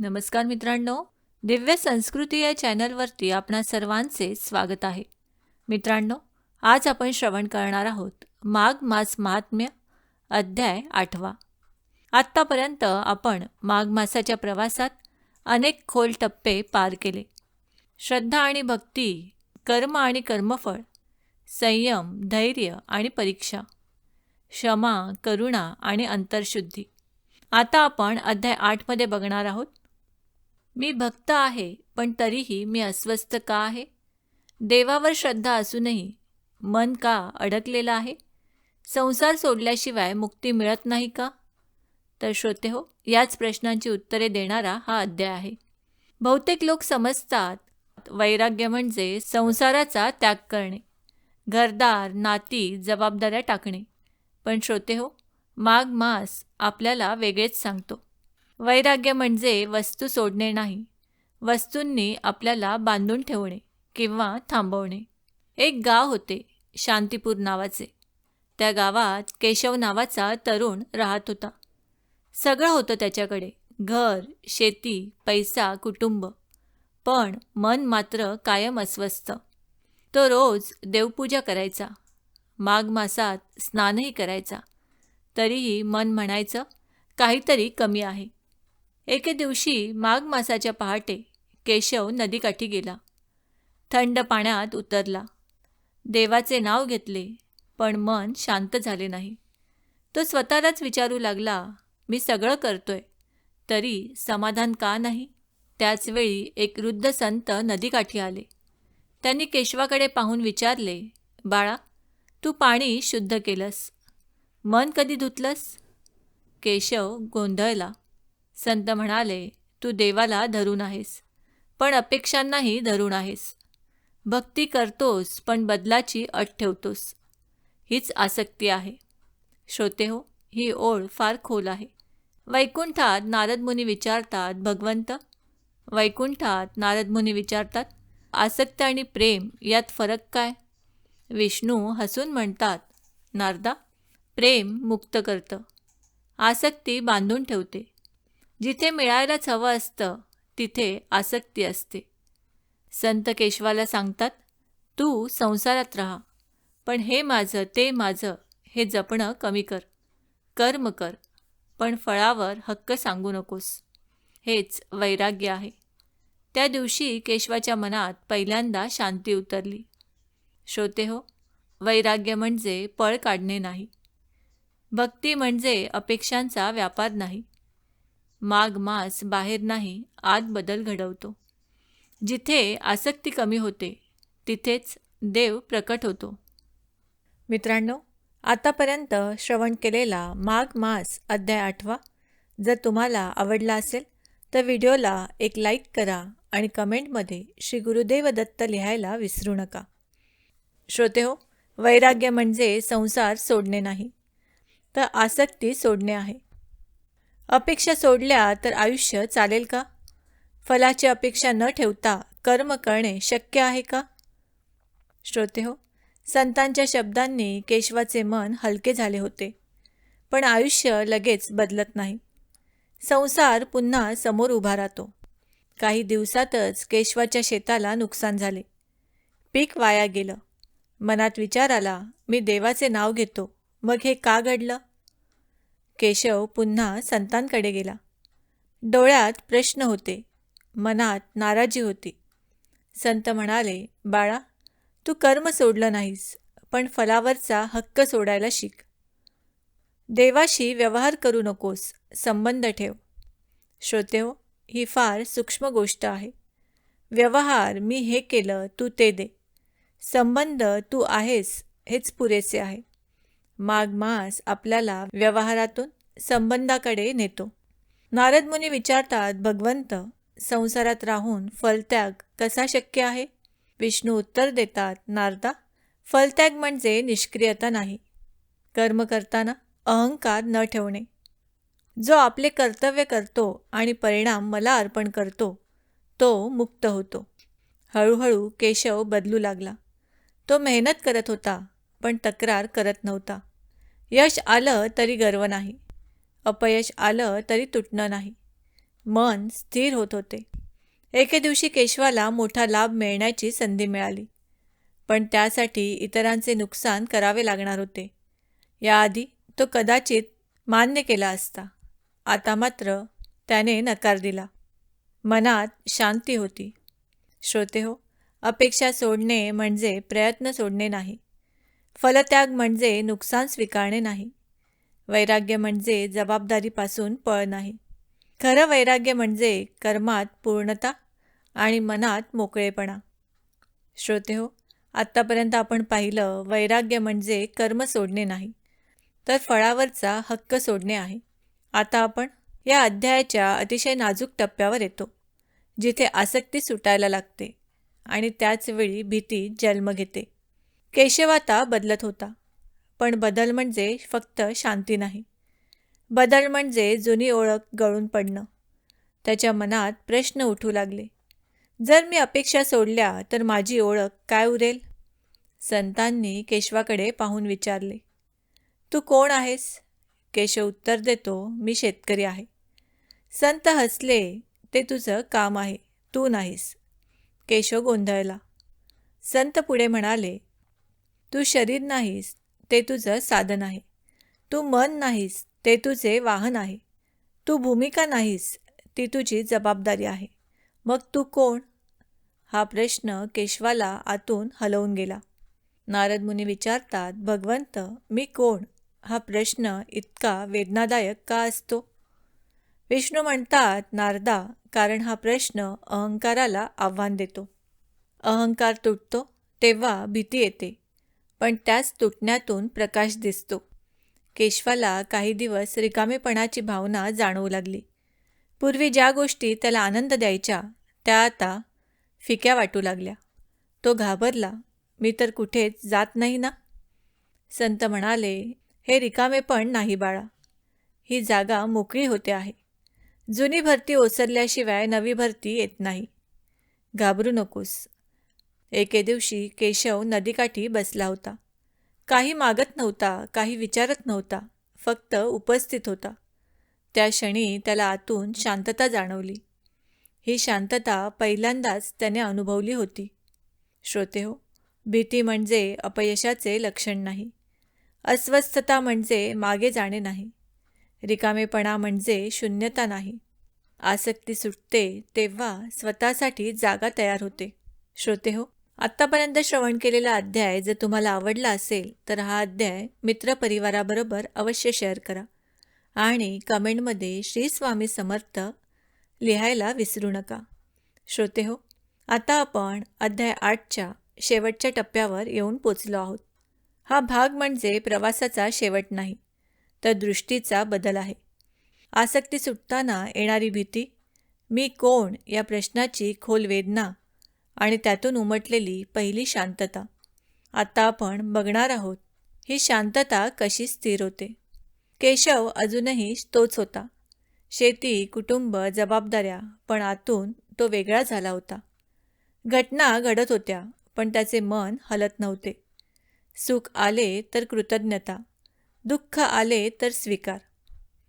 नमस्कार मित्रांनो दिव्य संस्कृती या चॅनलवरती आपणा सर्वांचे स्वागत आहे. मित्रांनो आज आपण श्रवण करणार आहोत माघ मास महात्म्य अध्याय आठवा. आत्तापर्यंत आपण माघ मासाच्या प्रवासात अनेक खोल टप्पे पार केले. श्रद्धा आणि भक्ती कर्म आणि कर्मफळ संयम धैर्य आणि परीक्षा क्षमा करुणा आणि अंतरशुद्धी. आता आपण अध्याय आठमध्ये बघणार आहोत मी भक्त आहे पण तरीही मी अस्वस्थ का आहे? देवावर श्रद्धा असूनही मन का अडकलेलं आहे? संसार सोडल्याशिवाय मुक्ती मिळत नाही का? तर श्रोते हो याच प्रश्नांची उत्तरे देणारा हा अध्याय आहे. बहुतेक लोक समजतात वैराग्य म्हणजे संसाराचा त्याग करणे घरदार नाती जबाबदाऱ्या टाकणे. पण श्रोते हो माघ मास आपल्याला वेगळेच सांगतो. वैराग्य म्हणजे वस्तू सोडणे नाही. वस्तूंनी आपल्याला बांधून ठेवणे किंवा थांबवणे. एक गाव होते शांतीपूर नावाचे. त्या गावात केशव नावाचा तरुण राहत होता. सगळं होतं त्याच्याकडे. घर शेती पैसा कुटुंब. पण मन मात्र कायम अस्वस्थ. तो रोज देवपूजा करायचा. माघ मासात स्नानही करायचा. तरीही मन म्हणायचं काहीतरी कमी आहे. एके दिवशी माघ मासाच्या पहाटे केशव नदीकाठी गेला. थंड पाण्यात उतरला. देवाचे नाव घेतले पण मन शांत झाले नाही. तो स्वतःलाच विचारू लागला मी सगळं करतोय तरी समाधान का नाही? त्याचवेळी एक वृद्ध संत नदीकाठी आले. त्यांनी केशवाकडे पाहून विचारले बाळा तू पाणी शुद्ध केलंस. मन कधी धुतलंस? केशव गोंधळला. संत म्हणाले तू देवाला धरून आहेस पण अपेक्षांनाही धरून आहेस. भक्ती करतोस पण बदलाची अट ठेवतोस. हीच आसक्ती आहे. श्रोते हो ही ओळ फार खोल आहे. वैकुंठात नारद मुनी विचारतात भगवंत वैकुंठात नारद मुनी विचारतात आसक्त आणि प्रेम यात फरक काय विष्णू हसून म्हणतात नारदा प्रेम मुक्त करतं. आसक्ती बांधून ठेवते. जिथे मिळायलाच हवं असतं तिथे आसक्ती असते. संत केशवाला सांगतात तू संसारात राहा पण हे माझं ते माझं हे जपणं कमी कर. कर्म कर पण फळावर हक्क सांगू नकोस. हेच वैराग्य आहे. त्या दिवशी केशवाच्या मनात पहिल्यांदा शांती उतरली. श्रोते हो वैराग्य म्हणजे पळ काढणे नाही. भक्ती म्हणजे अपेक्षांचा व्यापार नाही. माघ मास बाहेर नाही आत बदल घडवतो. जिथे आसक्ती कमी होते तिथेच देव प्रकट होतो. मित्रांनो आतापर्यंत श्रवण केलेला माघ मास अध्याय आठवा. जर तुम्हाला आवडला असेल तर व्हिडिओला एक लाईक करा आणि कमेंटमध्ये श्री गुरुदेव दत्त लिहायला विसरू नका. श्रोते हो वैराग्य म्हणजे संसार सोडणे नाही तर आसक्ती सोडणे आहे. अपेक्षा सोडल्या तर आयुष्य चालेल का? फलाची अपेक्षा न ठेवता कर्म करणे शक्य आहे का? श्रोते हो संतांच्या शब्दांनी केशवाचे मन हलके झाले होते पण आयुष्य लगेच बदलत नाही. संसार पुन्हा समोर उभा राहतो. काही दिवसातच केशवाच्या शेताला नुकसान झाले. पीक वाया गेलं. मनात विचार आला मी देवाचे नाव घेतो. मग हे का घडलं? केशव पुन्हा संतांकडे गेला. डोळ्यात प्रश्न होते. मनात नाराजी होती. संत म्हणाले बाळा तू कर्म सोडलं नाहीस पण फलावरचा हक्क सोडायला शिक. देवाशी व्यवहार करू नकोस संबंध ठेव. श्रोतेव ही फार सूक्ष्म गोष्ट आहे. व्यवहार मी हे केलं तू ते दे. संबंध तू आहेस हेच पुरेसे आहे. माघ मास आपल्याला व्यवहारातून संबंधाकडे नेतो. नारद मुनी विचारतात भगवंत संसारात राहून फलत्याग कसा शक्य आहे? विष्णू उत्तर देतात नारदा फलत्याग म्हणजे निष्क्रियता नाही. कर्म करताना अहंकार न ठेवणे. जो आपले कर्तव्य करतो आणि परिणाम मला अर्पण करतो तो मुक्त होतो. हळूहळू केशव बदलू लागला. तो मेहनत करत होता पण तक्रार करत नव्हता. यश आलं तरी गर्व नाही. अपयश आलं तरी तुटणं नाही. मन स्थिर होत होते. एके दिवशी केशवाला मोठा लाभ मिळण्याची संधी मिळाली. पण त्यासाठी इतरांचे नुकसान करावे लागणार होते. याआधी तो कदाचित मान्य केला असता. आता मात्र त्याने नकार दिला. मनात शांती होती. श्रोते हो अपेक्षा सोडणे म्हणजे प्रयत्न सोडणे नाही. फलत्याग म्हणजे नुकसान स्वीकारणे नाही. वैराग्य म्हणजे जबाबदारीपासून पळ नाही. खरं वैराग्य म्हणजे कर्मात पूर्णता आणि मनात मोकळेपणा. श्रोते हो आत्तापर्यंत आपण पाहिलं वैराग्य म्हणजे कर्म सोडणे नाही तर फळावरचा हक्क सोडणे आहे. आता आपण या अध्यायाच्या अतिशय नाजूक टप्प्यावर येतो जिथे आसक्ती सुटायला लागते आणि त्याचवेळी भीती जन्म घेते. केशव आता बदलत होता. पण बदल म्हणजे फक्त शांती नाही. बदल म्हणजे जुनी ओळख गळून पडणं. त्याच्या मनात प्रश्न उठू लागले. जर मी अपेक्षा सोडल्या तर माझी ओळख काय उरेल? संतांनी केशवाकडे पाहून विचारले. तू कोण आहेस? केशव उत्तर देतो मी शेतकरी आहे. संत हसले ते तुझं काम आहे. तू नाहीस. केशव गोंधळला. संत पुढे म्हणाले तू शरीर नाहीस ते तुझं साधन आहे. तू मन नाहीस ते तुझे वाहन आहे. तू भूमिका नाहीस ती तुझी जबाबदारी आहे. मग तू कोण? हा प्रश्न केशवाला आतून हलवून गेला. नारद मुनी विचारतात भगवंत मी कोण? हा प्रश्न इतका वेदनादायक का असतो? विष्णू म्हणतात नारदा कारण हा प्रश्न अहंकाराला आव्हान देतो. अहंकार तुटतो तेव्हा भीती येते. पण त्याच तुटण्यातून प्रकाश दिसतो. केशवाला काही दिवस रिकामेपणाची भावना जाणवू लागली. पूर्वी ज्या गोष्टी त्याला आनंद द्यायच्या त्या आता फिक्या वाटू लागल्या. तो घाबरला मी तर कुठेच जात नाही ना. संत म्हणाले हे रिकामेपण नाही बाळा. ही जागा मोकळी होते आहे. जुनी भरती ओसरल्याशिवाय नवी भरती येत नाही. घाबरू नकोस. एके दिवशी केशव नदीकाठी बसला होता. काही मागत नव्हता काही विचारत नव्हता फक्त उपस्थित होता. त्या क्षणी त्याला आतून शांतता जाणवली. ही शांतता पहिल्यांदाच त्याने अनुभवली होती. श्रोते हो भीती म्हणजे अपयशाचे लक्षण नाही. अस्वस्थता म्हणजे मागे जाणे नाही. रिकामेपणा म्हणजे शून्यता नाही. आसक्ती सुटते तेव्हा स्वतःसाठी जागा तयार होते. श्रोते हो आत्तापर्यंत श्रवण केलेला अध्याय जर तुम्हाला आवडला असेल तर हा अध्याय मित्रपरिवाराबरोबर अवश्य शेअर करा. आणि कमेंटमध्ये श्री स्वामी समर्थ लिहायला विसरू नका. श्रोते हो आता आपण अध्याय आठच्या शेवटच्या टप्प्यावर येऊन पोचलो आहोत. हा भाग म्हणजे प्रवासाचा शेवट नाही तर दृष्टीचा बदल आहे. आसक्ती सुटताना येणारी भीती मी कोण या प्रश्नाची खोल वेदना आणि त्यातून उमटलेली पहिली शांतता. आता आपण बघणार आहोत ही शांतता कशी स्थिर होते. केशव अजूनही तोच होता. शेती कुटुंब जबाबदाऱ्या पण आतून तो वेगळा झाला होता. घटना घडत होत्या पण त्याचे मन हलत नव्हते. सुख आले तर कृतज्ञता दुःख आले तर स्वीकार.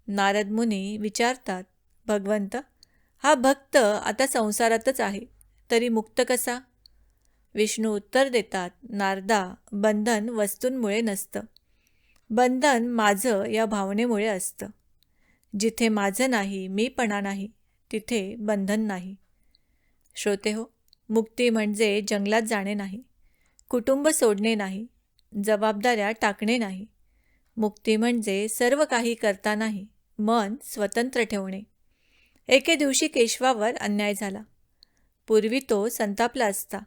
नारद मुनी विचारतात भगवंत हा भक्त आता संसारातच आहे. तरी मुक्त कसा? विष्णू उत्तर देतात नारदा बंधन वस्तूंमुळे नसतं. बंधन माझं या भावनेमुळे असतं. जिथे माझं नाही मीपणा नाही तिथे बंधन नाही. श्रोते हो मुक्ती म्हणजे जंगलात जाणे नाही कुटुंब सोडणे नाही जबाबदाऱ्या टाकणे नाही. मुक्ती म्हणजे सर्व काही करता नाही मन स्वतंत्र ठेवणे. एके दिवशी केशवावर अन्याय झाला. पूर्वी तो संतापला असता.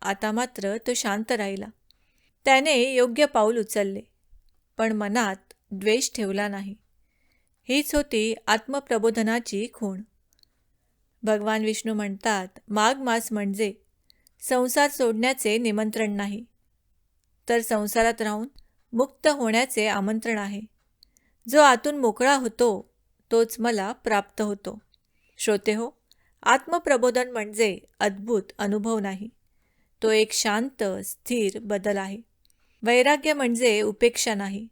आता मात्र तो शांत राहिला. त्याने योग्य पाऊल उचलले पण मनात द्वेष ठेवला नाही. हीच होती आत्मप्रबोधनाची खूण. भगवान विष्णू म्हणतात माघ मास म्हणजे संसार सोडण्याचे निमंत्रण नाही. तर संसारात राहून मुक्त होण्याचे आमंत्रण आहे. जो आतून मोकळा होतो तोच मला प्राप्त होतो. श्रोते हो आत्मप्रबोधन म्हणजे अद्भुत अनुभव नाही. तो एक शांत स्थिर बदल आहे. वैराग्य म्हणजे उपेक्षा नाही.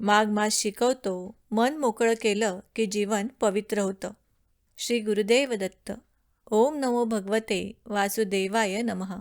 माघ मास शिकवतो मन मोकळं केलं की जीवन पवित्र होतं. श्री गुरुदेव दत्त ओम नमो भगवते वासुदेवाय नमः.